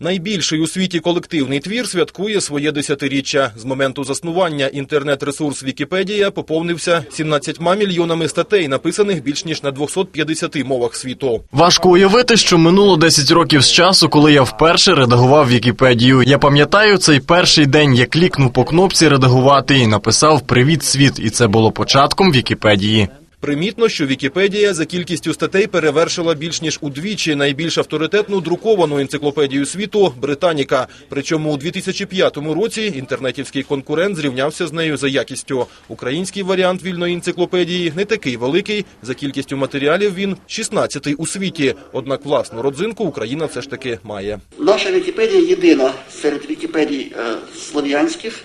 Найбільший у світі колективний твір святкує своє десятиріччя. З моменту заснування інтернет-ресурс Вікіпедія поповнився 17 мільйонами статей, написаних більш ніж на 250 мовах світу. Важко уявити, що минуло 10 років з часу, коли я вперше редагував Вікіпедію. Я пам'ятаю цей перший день, я клікнув по кнопці редагувати і написав Привіт, світ, і це було початком Вікіпедії. Примітно, що Вікіпедія за кількістю статей перевершила більш ніж удвічі найбільш авторитетну друковану енциклопедію світу Британіка. Причому у 2005 році інтернетівський конкурент зрівнявся з нею за якістю. Український варіант вільної енциклопедії не такий великий. За кількістю матеріалів він 16-й у світі. Однак власну родзинку Україна все ж таки має. Наша Вікіпедія єдина серед Вікіпедій е, слов'янських,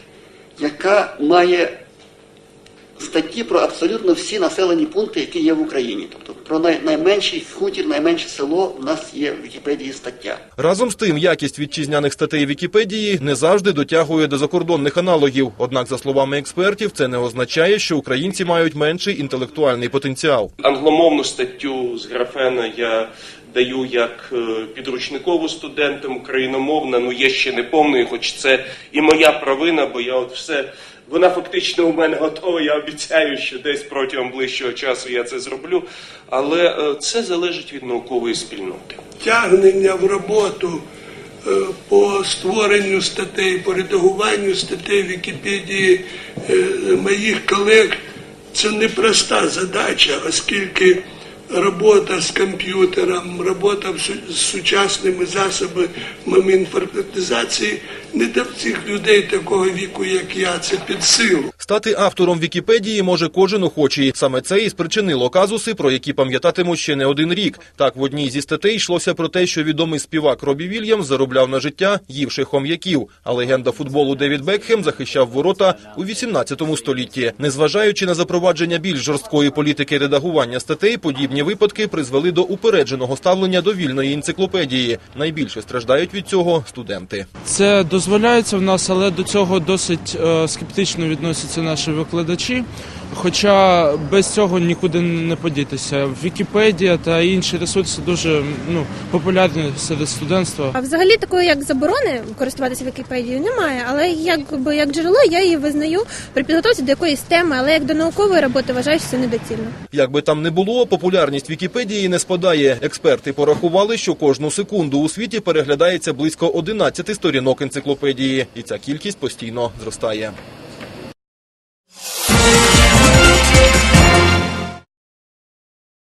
яка має статті про абсолютно всі населені пункти, які є в Україні. Тобто про найменший хутір, найменше село в нас є в Вікіпедії стаття. Разом з тим, якість вітчизняних статей Вікіпедії не завжди дотягує до закордонних аналогів. Однак, за словами експертів, це не означає, що українці мають менший інтелектуальний потенціал. Англомовну статтю з графена я даю як е, підручникову студентам, україномовна, ну є ще не повною, хоч це і моя провина, бо я от все. Вона фактично у мене готова. Я обіцяю, що десь протягом ближчого часу я це зроблю. Але е, це залежить від наукової спільноти. тягнення в роботу е, по створенню статей, по редагуванню статей Вікіпедії е, моїх колег це непроста задача, оскільки робота з комп'ютером, робота з сучасними засобами інформатизації не для цих людей такого віку, як я, це під силу. Стати автором Вікіпедії може кожен охочий. Саме це і спричинило казуси, про які пам'ятатимуть ще не один рік. Так, в одній зі статей йшлося про те, що відомий співак Робі Вільямс заробляв на життя, ївши хом'яків. А легенда футболу Девід Бекхем захищав ворота у 18 столітті. Незважаючи на запровадження більш жорсткої політики редагування статей, подібні випадки призвели до упередженого ставлення до вільної енциклопедії. Найбільше страждають від цього студенти. Це дозволяється в нас, але до цього досить е, скептично відносяться наші викладачі. Хоча без цього нікуди не подітися. Вікіпедія та інші ресурси дуже ну, популярні серед студентства. А взагалі такої як заборони користуватися Вікіпедією немає, але якби як джерело я її визнаю при підготовці до якоїсь теми, але як до наукової роботи вважаю, що це недоцільно. Як би там не було, популярність Вікіпедії не спадає. Експерти порахували, що кожну секунду у світі переглядається близько 11 сторінок енциклопедії, і ця кількість постійно зростає.